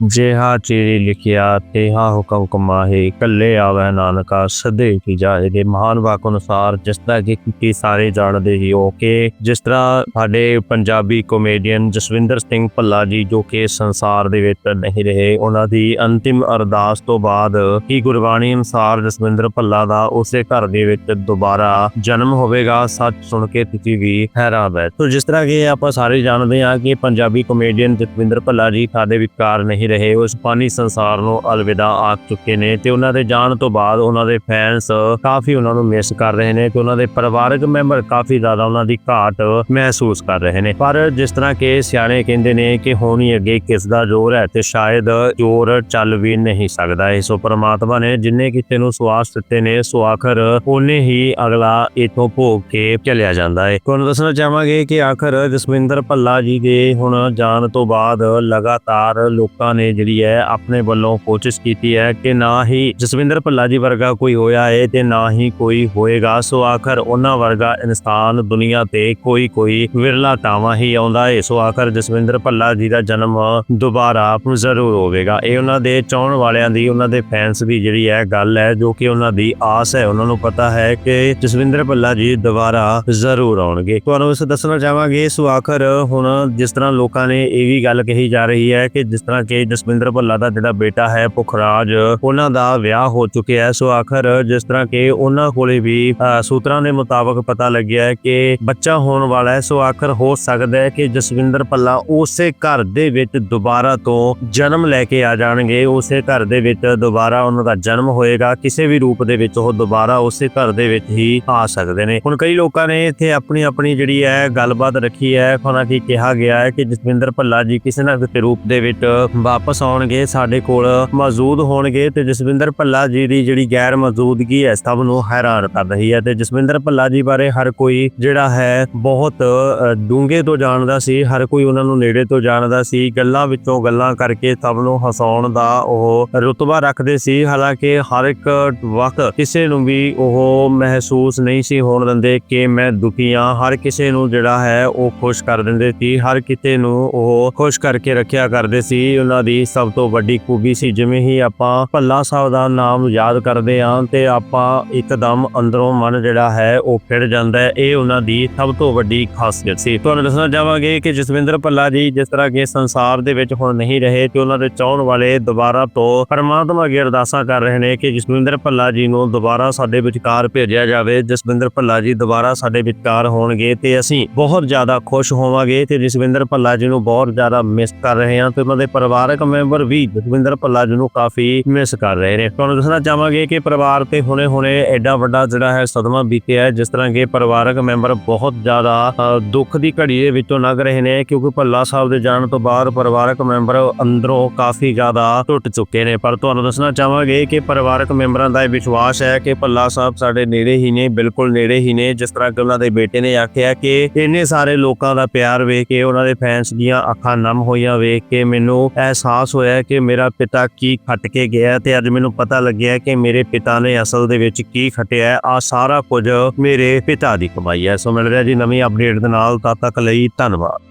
ਜਿਹਾ ਚੇਰੀ ਲਿਖਿਆ, ਤੇਹਾ ਹੁਕਮ ਕਮਾਹੇ, ਕੱਲੇ ਆਵੈ ਨਾਨਕਾ, ਸਦੇ ਕੀ ਜਾਏ ਦੇ ਮਹਾਨ ਵਾਕ ਅਨੁਸਾਰ ਜਿਸ ਤਰ੍ਹਾਂ ਕਿ ਕੀ ਸਾਰੇ ਜਾਣਦੇ ਹੀ ਹੋ ਕਿ ਜਿਸ ਤਰ੍ਹਾਂ ਸਾਡੇ ਪੰਜਾਬੀ ਕਾਮੇਡੀਅਨ ਜਸਵਿੰਦਰ ਸਿੰਘ ਭੱਲਾ ਜੀ, ਜੋ ਕਿ ਸੰਸਾਰ ਦੇ ਵਿੱਚ ਨਹੀਂ ਰਹੇ, ਉਹਨਾਂ ਦੀ ਅੰਤਿਮ ਅਰਦਾਸ ਤੋਂ ਬਾਅਦ ਕੀ ਗੁਰਬਾਣੀ ਅਨੁਸਾਰ ਜਸਵਿੰਦਰ ਭੱਲਾ ਦਾ ਉਸੇ ਘਰ ਦੇ ਵਿੱਚ ਦੁਬਾਰਾ ਜਨਮ ਹੋਵੇਗਾ। ਸੱਚ ਸੁਣ ਕੇ ਤੁਸੀਂ ਵੀ ਹੈਰਾਨ ਹੈ ਤੋ ਜਿਸ ਤਰ੍ਹਾਂ ਕਿ ਆਪਾਂ ਸਾਰੇ ਜਾਣਦੇ ਹਾਂ ਕਿ ਪੰਜਾਬੀ ਕਾਮੇਡੀਅਨ ਜਸਵਿੰਦਰ ਭੱਲਾ ਜੀ ਸਾਡੇ ਵਿਚਕਾਰ ਨਹੀਂ ਰਹੇ। ਉਹ ਇਸ ਸੰਸਾਰ ਨੂੰ ਅਲਵਿਦਾ ਆਖ ਚੁੱਕੇ ਨੇ ਤੇ ਉਹਨਾਂ ਦੇ ਜਾਣ ਤੋਂ ਬਾਅਦ ਉਹਨਾਂ ਦੇ ਫੈਨਸ ਕਾਫੀ ਉਹਨਾਂ ਨੂੰ ਮਿਸ ਕਰ ਰਹੇ ਨੇ ਤੇ ਉਹਨਾਂ ਦੇ ਪਰਿਵਾਰਕ ਮੈਂਬਰ ਕਾਫੀ ਜ਼ਿਆਦਾ ਉਹਨਾਂ ਦੀ ਘਾਟ ਮਹਿਸੂਸ ਕਰ ਰਹੇ ਨੇ। ਪਰ ਜਿਸ ਤਰ੍ਹਾਂ ਕਿ ਸਿਆਣੇ ਕਹਿੰਦੇ ਨੇ ਕਿ ਹੋਣੀ ਅੱਗੇ ਕਿਸ ਦਾ ਜ਼ੋਰ ਹੈ ਤੇ ਸ਼ਾਇਦ ਜ਼ੋਰ ਚੱਲ ਵੀ ਨਹੀਂ ਸਕਦਾ। ਇਹ ਸੋ ਪ੍ਰਮਾਤਮਾ ਨੇ ਜਿੰਨੇ ਕਿਸੇ ਨੂੰ ਸਵਾਸ ਦਿੱਤੇ ਨੇ, ਸੋ ਆਖਰ ਉਹਨੇ ਹੀ ਅਗਲਾ ਇਥੋਂ ਭੋਗ ਕੇ ਚਲਿਆ ਜਾਂਦਾ ਹੈ ਤੁਹਾਨੂੰ ਦੱਸਣਾ ਚਾਹਾਂਗੇ ਕਿ ਆਖਰ ਜਸਵਿੰਦਰ ਭੱਲਾ ਜੀ ਦੇ ਹੁਣ ਜਾਣ ਤੋਂ ਬਾਅਦ ਲਗਾਤਾਰ ਲੋਕਾਂ ਨੇ ਜਿਹੜੀ ਹੈ ਆਪਣੇ ਵੱਲੋਂ ਕੋਸ਼ਿਸ਼ ਕੀਤੀ ਹੈ ਕਿ ਨਾ ਹੀ ਜਸਵਿੰਦਰ ਭੱਲਾ ਜੀ ਵਰਗਾ ਕੋਈ ਹੋਇਆ ਹੈ ਤੇ ਨਾ ਹੀ ਕੋਈ ਹੋਏਗਾ। ਸੋ ਆਖਰ ਉਹਨਾਂ ਵਰਗਾ ਇਨਸਾਨ ਦੁਨੀਆ ਤੇ ਕੋਈ ਕੋਈ ਵਿਰਲਾ ਟਾਵਾ ਹੀ ਆਉਂਦਾ ਹੈ ਸੋ ਆਖਰ ਜਸਵਿੰਦਰ ਭੱਲਾ ਜੀ ਦਾ ਜਨਮ ਦੁਬਾਰਾ ਜ਼ਰੂਰ ਹੋਵੇਗਾ। ਇਹ ਉਹਨਾਂ ਦੇ ਚਾਹਣ ਵਾਲਿਆਂ ਦੀ, ਉਹਨਾਂ ਦੇ ਫੈਨਸ ਦੀ ਜਿਹੜੀ ਹੈ ਗੱਲ ਹੈ, ਜੋ ਕਿ ਉਹਨਾਂ ਦੀ ਆਸ ਹੈ। ਉਹਨਾਂ ਨੂੰ ਪਤਾ ਹੈ ਕਿ ਜਸਵਿੰਦਰ ਭੱਲਾ ਜੀ ਦੁਬਾਰਾ ਜ਼ਰੂਰ ਆਉਣਗੇ। ਤੁਹਾਨੂੰ ਇਸ ਦੱਸਣਾ ਚਾਹਾਂਗੇ, ਸੋ ਆਖਰ ਹੁਣ ਜਿਸ ਤਰ੍ਹਾਂ ਲੋਕਾਂ ਨੇ ਇਹ ਵੀ ਗੱਲ ਕਹੀ ਜਾ ਰਹੀ ਹੈ ਕਿ ਜਿਸ ਤਰ੍ਹਾਂ ਕਿ ਜਸਵਿੰਦਰ ਭੱਲਾ ਦਾ ਜਿਹੜਾ ਬੇਟਾ ਹੈ ਪੁਖਰਾਜ ਉਹਨਾਂ ਦਾ ਵਿਆਹ ਹੋ ਚੁੱਕਿਆ ਹੈ। ਸੋ ਆਖਰ ਜਿਸ ਤਰ੍ਹਾਂ ਕਿ ਉਹਨਾਂ ਕੋਲੇ ਵੀ ਸੂਤਰਾਂ ਦੇ ਮੁਤਾਬਕ ਪਤਾ ਲੱਗਿਆ ਹੈ ਕਿ ਬੱਚਾ ਹੋਣ ਵਾਲਾ ਹੈ। ਸੋ ਆਖਰ ਹੋ ਸਕਦਾ ਹੈ ਕਿ ਜਸਵਿੰਦਰ ਭੱਲਾ ਉਸੇ ਘਰ ਦੇ ਵਿੱਚ ਦੁਬਾਰਾ ਤੋਂ ਜਨਮ ਲੈ ਕੇ ਆ ਜਾਣਗੇ। ਉਸੇ ਘਰ ਦੇ ਵਿੱਚ ਦੁਬਾਰਾ ਉਹਨਾਂ ਦਾ ਜਨਮ ਹੋਏਗਾ। ਕਿਸੇ ਵੀ ਰੂਪ ਦੇ ਵਿੱਚ ਉਹ ਦੁਬਾਰਾ ਉਸੇ ਘਰ ਦੇ ਵਿੱਚ ਹੀ ਆ ਸਕਦੇ ਨੇ। ਹੁਣ ਕਈ ਲੋਕਾਂ ਨੇ ਇੱਥੇ ਆਪਣੀ ਆਪਣੀ ਜਿਹੜੀ ਹੈ ਗੱਲਬਾਤ ਰੱਖੀ ਹੈ। ਖਾਣਾ ਕੀ ਕਿਹਾ ਗਿਆ ਹੈ ਕਿ ਜਸਵਿੰਦਰ ਭੱਲਾ ਜੀ ਕਿਸੇ ਨਾ ਕਿਸੇ ਰੂਪ ਦੇ ਵਿੱਚ ਵਾਪਸ ਆਉਣਗੇ, ਸਾਡੇ ਕੋਲ ਮੌਜੂਦ ਹੋਣਗੇ ਤੇ ਜਸਵਿੰਦਰ ਭੱਲਾ ਜੀ ਦੀ ਜਿਹੜੀ ਗੈਰ ਮੌਜੂਦਗੀ ਹੈ, ਸਭ ਨੂੰ ਹੈਰਾਨ ਕਰ ਰਹੀ ਹੈ ਤੇ ਜਸਵਿੰਦਰ ਭੱਲਾ ਜੀ ਬਾਰੇ ਹਰ ਕੋਈ ਜਿਹੜਾ ਹੈ ਬਹੁਤ ਡੂੰਘੇ ਤੋਂ ਜਾਣਦਾ ਸੀ, ਹਰ ਕੋਈ ਉਹਨਾਂ ਨੂੰ ਨੇੜੇ ਤੋਂ ਜਾਣਦਾ ਸੀ, ਗੱਲਾਂ ਵਿੱਚੋਂ ਗੱਲਾਂ ਕਰਕੇ ਸਭ ਨੂੰ ਹਸਾਉਣ ਦਾ ਉਹ ਰੁਤਬਾ ਰੱਖਦੇ ਸੀ, ਹਾਲਾਂਕਿ ਹਰ ਇੱਕ ਵਕਤ ਕਿਸੇ ਨੂੰ ਵੀ ਉਹ ਮਹਿਸੂਸ ਨਹੀਂ ਸੀ ਹੋਣ ਦਿੰਦੇ ਕਿ ਮੈਂ ਦੁਖੀ ਹਾਂ, ਹਰ ਕਿਸੇ ਨੂੰ ਜਿਹੜਾ ਹੈ ਉਹ ਖੁਸ਼ ਕਰ ਦਿੰਦੇ ਸੀ, ਹਰ ਕਿਤੇ ਨੂੰ ਉਹ ਖੁਸ਼ ਕਰਕੇ ਰੱਖਿਆ ਕਰਦੇ ਸੀ, ਉਹਨਾਂ ਦੀ ਸਭ ਤੋਂ ਵੱਡੀ ਖੂਬੀ ਸੀ, ਜਿਵੇਂ ਹੀ ਆਪਾਂ ਭੱਲਾ ਸਾਹਿਬ ਦਾ ਨਾਮ ਯਾਦ ਕਰਦੇ ਹਾਂ ਤੇ ਆਪਾਂ ਇੱਕਦਮ ਅੰਦਰੋਂ ਮਨ ਜਿਹੜਾ ਹੈ ਉਹ ਖਿੜ ਜਾਂਦਾ ਹੈ, ਇਹ ਉਹਨਾਂ ਦੀ ਸਭ ਤੋਂ ਵੱਡੀ ਖਾਸੀਅਤ ਸੀ। ਤੁਹਾਨੂੰ ਦੱਸਣਾ ਚਾਹਾਂਗੇ ਕਿ ਜਸਵਿੰਦਰ ਭੱਲਾ ਜੀ ਜਿਸ ਤਰ੍ਹਾਂ ਕਿ ਸੰਸਾਰ ਦੇ ਵਿੱਚ ਹੁਣ ਨਹੀਂ ਰਹੇ ਤੇ ਉਹਨਾਂ ਦੇ ਚਾਹਣ ਵਾਲੇ ਦੁਬਾਰਾ ਤੋਂ ਪਰਮਾਤਮਾ ਅੱਗੇ ਅਰਦਾਸਾਂ ਕਰ ਰਹੇ ਨੇ ਕਿ ਜਸਵਿੰਦਰ ਭੱਲਾ ਜੀ ਨੂੰ ਦੁਬਾਰਾ ਸਾਡੇ ਵਿਚਕਾਰ ਭੇਜਿਆ ਜਾਵੇ, ਜਸਵਿੰਦਰ ਭੱਲਾ ਜੀ ਦੁਬਾਰਾ ਸਾਡੇ ਵਿਚਕਾਰ ਹੋਣਗੇ ਤੇ ਅਸੀਂ ਬਹੁਤ ਜ਼ਿਆਦਾ ਖੁਸ਼ ਹੋਵਾਂਗੇ ਤੇ ਜਸਵਿੰਦਰ ਭੱਲਾ ਜੀ ਨੂੰ ਬਹੁਤ ਜ਼ਿਆਦਾ ਮਿਸ ਕਰ ਰਹੇ ਹਾਂ ਤੇ ਉਹਨਾਂ ਦੇ ਪਰਿਵਾਰ ਪਰਿਵਾਰਕ ਮੈਂਬਰ ਵੀ ਜਸਵਿੰਦਰ ਭੱਲਾ ਜੀ ਨੂੰ ਕਾਫੀ ਮਿਸ ਕਰ ਰਹੇ ਨੇ। ਤੁਹਾਨੂੰ ਦੱਸਣਾ ਚਾਹਾਂਗੇ ਕਿ ਪਰਿਵਾਰ ਤੇ ਹੁਣੇ-ਹੁਣੇ ਐਡਾ ਵੱਡਾ ਜਿਹੜਾ ਹੈ ਸਦਮਾ ਬੀਤਿਆ ਜਿਸ ਤਰ੍ਹਾਂ ਕਿ ਪਰਿਵਾਰਕ ਮੈਂਬਰ ਬਹੁਤ ਜ਼ਿਆਦਾ ਦੁੱਖ ਦੀ ਘੜੀ ਦੇ ਵਿੱਚੋਂ ਲੰਘ ਰਹੇ ਨੇ, ਕਿਉਂਕਿ ਭੱਲਾ ਸਾਹਿਬ ਦੇ ਜਾਣ ਤੋਂ ਬਾਅਦ ਪਰਿਵਾਰਕ ਮੈਂਬਰ ਅੰਦਰੋਂ ਕਾਫੀ ਜ਼ਿਆਦਾ ਟੁੱਟ ਚੁੱਕੇ ਨੇ। ਪਰ ਤੁਹਾਨੂੰ ਦੱਸਣਾ ਚਾਹਾਂਗੇ ਕਿ ਪਰਿਵਾਰਕ ਮੈਂਬਰਾਂ ਦਾ ਇਹ ਵਿਸ਼ਵਾਸ ਹੈ ਕਿ ਭੱਲਾ ਸਾਹਿਬ ਸਾਡੇ ਨੇੜੇ ਹੀ ਨੇ, ਬਿਲਕੁਲ ਨੇੜੇ ਹੀ ਨੇ। ਜਿਸ ਤਰ੍ਹਾਂ ਕਿ ਉਹਨਾਂ ਦੇ ਬੇਟੇ ਨੇ ਆਖਿਆ ਕਿ ਇੰਨੇ ਸਾਰੇ ਲੋਕਾਂ ਦਾ ਪਿਆਰ ਵੇਖ ਕੇ, ਉਹਨਾਂ ਦੇ ਫੈਨਸ ਦੀਆਂ ਅੱਖਾਂ ਨਮ ਹੋਈਆਂ ਵੇਖ ਕੇ, ਮੈਨੂੰ ਅਹਿਸਾਸ ਹੋਇਆ ਕਿ ਮੇਰਾ ਪਿਤਾ ਕੀ ਖੱਟ ਕੇ ਗਿਆ ਤੇ ਅੱਜ ਮੈਨੂੰ ਪਤਾ ਲੱਗਿਆ ਕਿ ਮੇਰੇ ਪਿਤਾ ਨੇ ਅਸਲ ਦੇ ਵਿੱਚ ਕੀ ਖਟਿਆ ਆ ਸਾਰਾ ਕੁਝ ਮੇਰੇ ਪਿਤਾ ਦੀ ਕਮਾਈ ਹੈ। ਸੋ ਮਿਲ ਰਿਹਾ ਜੀ ਨਵੀਂ ਅਪਡੇਟ ਦੇ ਨਾਲ, ਤਦ ਤੱਕ ਲਈ ਧੰਨਵਾਦ।